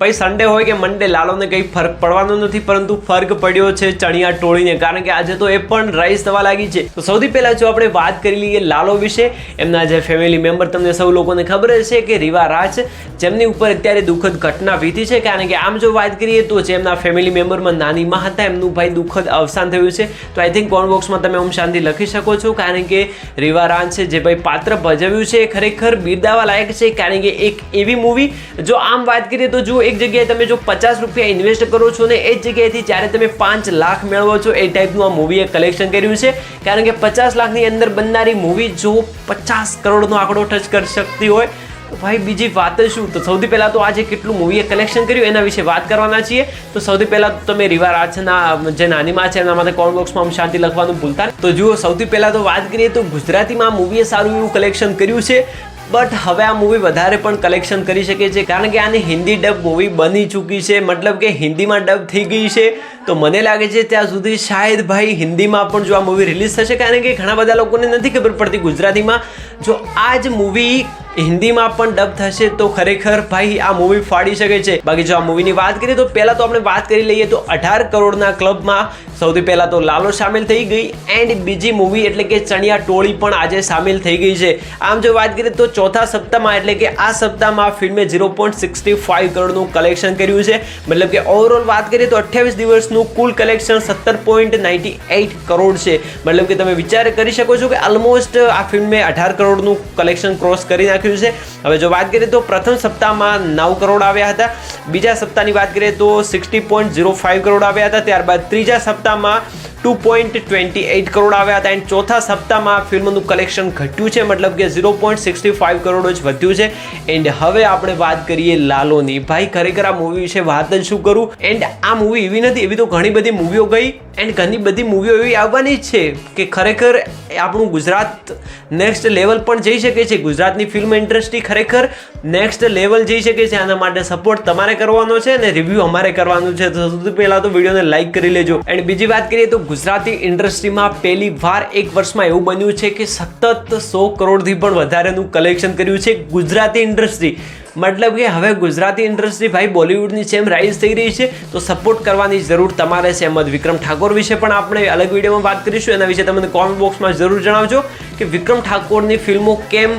ભાઈ સન્ડે હોય કે મંડે લાલોને કંઈ ફરક પડવાનો નથી, પરંતુ ફરક પડ્યો છે ચણિયા ટોળીને. કારણ કે આજે તો એ પણ રાઈસ થવા લાગી છે. તો સૌથી પહેલાં જો આપણે વાત કરી લઈએ લાલો વિશે, એમના જે ફેમિલી મેમ્બર તમને સૌ લોકોને ખબર છે કે રીવા રાજ જેમની ઉપર અત્યારે દુઃખદ ઘટના વીતી છે. કારણ કે આમ જો વાત કરીએ તો જે એમના ફેમિલી મેમ્બરમાં નાની માં હતા, એમનું ભાઈ દુઃખદ અવસાન થયું છે. તો આઈ થિંક કોમેન્ટ બોક્સમાં તમે ઓમ શાંતિ લખી શકો છો. કારણ કે રીવા રાજ છે, જે ભાઈ પાત્ર ભજવ્યું છે, એ ખરેખર બિરદાવા લાયક છે. કારણ કે એક એવી મૂવી જો આમ વાત કરીએ તો જો એક જગ્યાએ તમે જો પચાસ રૂપિયા ઇન્વેસ્ટ કરો છો ને, એ જ જગ્યાએથી જ્યારે તમે પાંચ લાખ મેળવો છો, એ ટાઈપનું આ મૂવીએ કલેક્શન કર્યું છે. કારણ કે પચાસ લાખની અંદર બનનારી મૂવી જો પચાસ કરોડનો આંકડો ટચ કરી શકતી હોય ભાઈ બીજી વાત શું? તો સૌથી પહેલાં તો આજે કેટલું મૂવીએ કલેક્શન કર્યું, એના વિશે વાત કરવાના છીએ. તો સૌથી પહેલાં તો તમે રીવા રાજના, જે નાની માં છે, એના માટે કોમેન્ટ બોક્સમાં આમ શાંતિ લખવાનું ભૂલતા તો જુઓ, સૌથી પહેલાં તો વાત કરીએ તો ગુજરાતીમાં મૂવીએ સારું એવું કલેક્શન કર્યું છે. બટ હવે આ મૂવી વધારે પણ કલેક્શન કરી શકે છે. કારણ કે આની હિન્દી ડબ મૂવી બની ચૂકી છે. મતલબ કે હિન્દીમાં ડબ થઈ ગઈ છે. તો મને લાગે છે ત્યાં સુધી શાયદ ભાઈ હિન્દીમાં પણ જો આ મૂવી રિલીઝ થશે. કારણ કે ઘણા બધા લોકોને નથી ખબર પડતી ગુજરાતીમાં, જો આ જ મૂવી હિન્દીમાં પણ ડબ થશે તો ખરેખર ભાઈ આ મૂવી ફાડી શકે છે. બાકી જો આ મૂવીની વાત કરીએ તો પહેલાં તો આપણે વાત કરી લઈએ તો અઢાર કરોડના ક્લબમાં સૌથી પહેલાં તો લાલો સામેલ થઈ ગઈ એન્ડ બીજી મૂવી એટલે કે ચણિયા ટોળી પણ આજે સામેલ થઈ ગઈ છે. આમ જો વાત કરીએ તો ચોથા સપ્તાહમાં એટલે કે આ સપ્તાહમાં ફિલ્મે ઝીરો પોઈન્ટ સિક્સટી ફાઇવ કરોડનું કલેક્શન કર્યું છે. મતલબ કે ઓવરઓલ વાત કરીએ તો અઠ્યાવીસ દિવસનું કુલ કલેક્શન સત્તર પોઈન્ટ નાઇન્ટી એઇટ કરોડ છે. મતલબ કે તમે વિચાર કરી શકો છો કે ઓલમોસ્ટ આ ફિલ્મે અઢાર કરોડનું કલેક્શન ક્રોસ કરી નાખ્યું છે. હવે જો વાત કરીએ તો પ્રથમ સપ્તાહમાં નવ કરોડ આવ્યા હતા. બીજા સપ્તાહની વાત કરીએ તો sixty point zero five crore આવ્યા હતા. ત્યારબાદ ત્રીજા સપ્તાહમાં two point twenty eight crore આવ્યા હતા. એન્ડ ચોથા સપ્તાહમાં ફિલ્મનું કલેક્શન ઘટ્યું છે. મતલબ કે zero point sixty five crore જ વધ્યું છે. એન્ડ હવે આપણે વાત કરીએ લાલોની. ભાઈ, ખરેખર આ મૂવી વિશે વાત જ શું કરું? એન્ડ આ મૂવી એવી નથી, એવી તો ઘણી બધી મૂવીઓ ગઈ. એન્ડ ઘણી બધી મૂવીઓ એવી આવવાની જ છે કે ખરેખર આપણું ગુજરાત નેક્સ્ટ લેવલ પણ જઈ શકે છે. ગુજરાતની ફિલ્મ ઇન્ડસ્ટ્રી ખરેખર નેક્સ્ટ લેવલ જઈ શકે છે. આના માટે સપોર્ટ તમારે કરવાનો છે અને રિવ્યૂ અમારે કરવાનું છે. તો સૌથી પહેલાં તો વિડીયોને લાઇક કરી લેજો. એન્ડ બીજી વાત કરીએ તો ગુજરાતી ઇન્ડસ્ટ્રીમાં પહેલી વાર એક વર્ષમાં એવું બન્યું છે કે સતત સો કરોડથી પણ વધારેનું કલેક્શન કર્યું છે ગુજરાતી ઇન્ડસ્ટ્રી. મતલબ કે હવે ગુજરાતી ઇન્ડસ્ટ્રી ભાઈ બોલિવૂડની જેમ રાઇઝ થઈ રહી છે, તો સપોર્ટ કરવાની જરૂર તમારે છે એમ જ વિક્રમ ઠાકોર વિશે પણ આપણે અલગ વિડીયોમાં વાત કરીશું. એના વિશે તમને કોમેન્ટ બોક્સમાં જરૂર જણાવજો કે વિક્રમ ઠાકોરની ફિલ્મો કેમ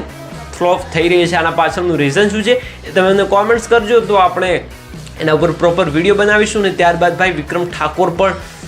ફ્લોપ થઈ રહી છે, આના પાછળનું રીઝન શું છે એ તમે મને કોમેન્ટ્સ કરજો. તો આપણે એના ઉપર પ્રોપર વીડિયો બનાવીશું ને ત્યારબાદ ભાઈ વિક્રમ ઠાકોર પણ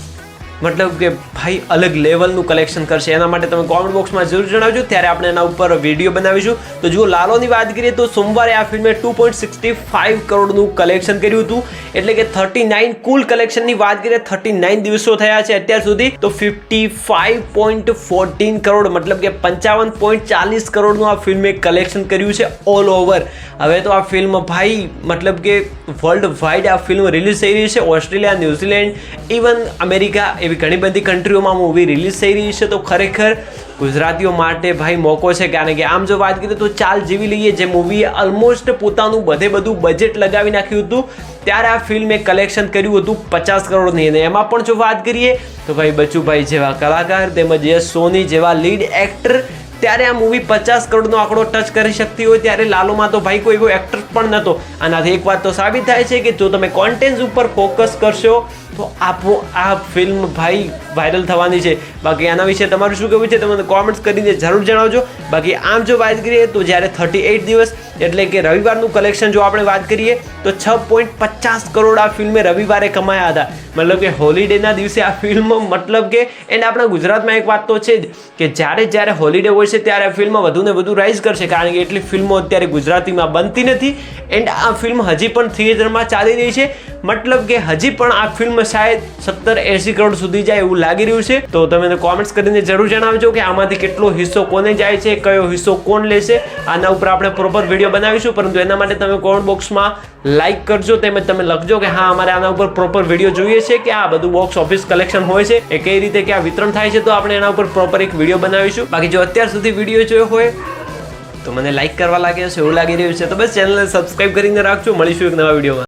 મતલબ કે ભાઈ અલગ લેવલનું કલેક્શન કરશે. એના માટે તમે કોમેન્ટ બોક્સમાં જરૂર જણાવજો. ત્યારે આપણે એના ઉપર વીડિયો બનાવીશું. તો જુઓ, લાલોની વાત કરીએ તો સોમવારે આ ફિલ્મે ટુ પોઈન્ટ સિક્સટી ફાઇવ કરોડનું કલેક્શન કર્યું હતું. એટલે કે થર્ટી નાઇન કુલ કલેક્શનની વાત કરીએ થર્ટી નાઇન દિવસો થયા છે અત્યાર સુધી. તો fifty five point fourteen crore, મતલબ કે પંચાવન પોઈન્ટ ચાલીસ કરોડનું આ ફિલ્મે કલેક્શન કર્યું છે ઓલ ઓવર હવે તો આ ફિલ્મ ભાઈ, મતલબ કે વર્લ્ડ વાઇડ આ ફિલ્મ રિલીઝ થઈ રહી છે. ઓસ્ટ્રેલિયા, ન્યુઝીલેન્ડ ઇવન અમેરિકા એવી ઘણી બધી કન્ટ્રીઓમાં મૂવી રિલીઝ થઈ રહી છે. તો ખરેખર ગુજરાતીઓ માટે ભાઈ મોકો છે કારણ કે આમ જો વાત કરીએ તો ચાલ જીવી લઈએ. જે મૂવીએ ઓલમોસ્ટ પોતાનું બધે બધું બજેટ લગાવી નાખ્યું હતું, ત્યારે આ ફિલ્મે કલેક્શન કર્યું હતું પચાસ કરોડની. અને એમાં પણ જો વાત કરીએ તો ભાઈ બચુભાઈ જેવા કલાકાર તેમજ યશ સોની જેવા લીડ એક્ટર ત્યારે આ મૂવી પચાસ કરોડનો આંકડો ટચ કરી શકતી હોય ત્યારે લાલોમાં તો ભાઈ કોઈ એવો એક્ટર પણ નહોતો આનાથી એક વાત તો સાબિત થાય છે કે જો તમે કોન્ટેન્ટ ઉપર ફોકસ કરશો તો આપો આ ફિલ્મ ભાઈ વાયરલ થવાની છે. બાકી આના વિશે તમારું શું કહેવું છે તમે કોમેન્ટ્સ કરીને જરૂર જણાવજો. બાકી આમ જો વાત કરીએ તો જ્યારે થર્ટી એઇટ દિવસ એટલે કે રવિવારનું કલેક્શન જો આપણે વાત કરીએ, તો છ પોઈન્ટ પચાસ કરોડ આ ફિલ્મે રવિવારે કમાયા હતા. મતલબ કે હોલિડેના દિવસે આ ફિલ્મ મતલબ કે એન્ડ આપણા ગુજરાતમાં એક વાત તો છે જ કે જ્યારે જ્યારે હોલિડે હોય છે ત્યારે આ ફિલ્મ વધુ ને વધુ રાઇઝ કરશે. કારણ કે એટલી ફિલ્મો અત્યારે ગુજરાતીમાં બનતી નથી. એન્ડ આ ફિલ્મ હજી પણ થિયેટરમાં ચાલી રહી છે. મતલબ કે હજી પણ આ ફિલ્મ શાયદ સત્તર એસી કરોડ સુધી જાય એવું લાગી રહ્યું છે. તો તમે કોમેન્ટ્સ કરીને જરૂર જણાવજો કે આમાંથી કેટલો હિસ્સો કોને જાય છે, કયો હિસ્સો કોણ લેશે. આના ઉપર આપણે પ્રોપર વીડિયો બનાવીશું, પરંતુ એના માટે તમે કોમેન્ટ બોક્સમાં લાઈક કરજો, તેમજ તમે લખજો કે હા, અમારે આના ઉપર પ્રોપર વીડિયો જોઈએ છે કે આ બધું બોક્સ ઓફિસ કલેક્શન હોય છે, એ કઈ રીતે ક્યાં વિતરણ થાય છે, તો આપણે એના ઉપર પ્રોપર એક વીડિયો બનાવીશું. બાકી જો અત્યાર સુધી વીડિયો જોયો હોય, તો મને લાઈક કરવા લાગે છે એવું લાગી રહ્યું છે. તો બસ ચેનલને સબસ્ક્રાઇબ કરીને રાખજો. મળીશું એક નવા વિડીયોમાં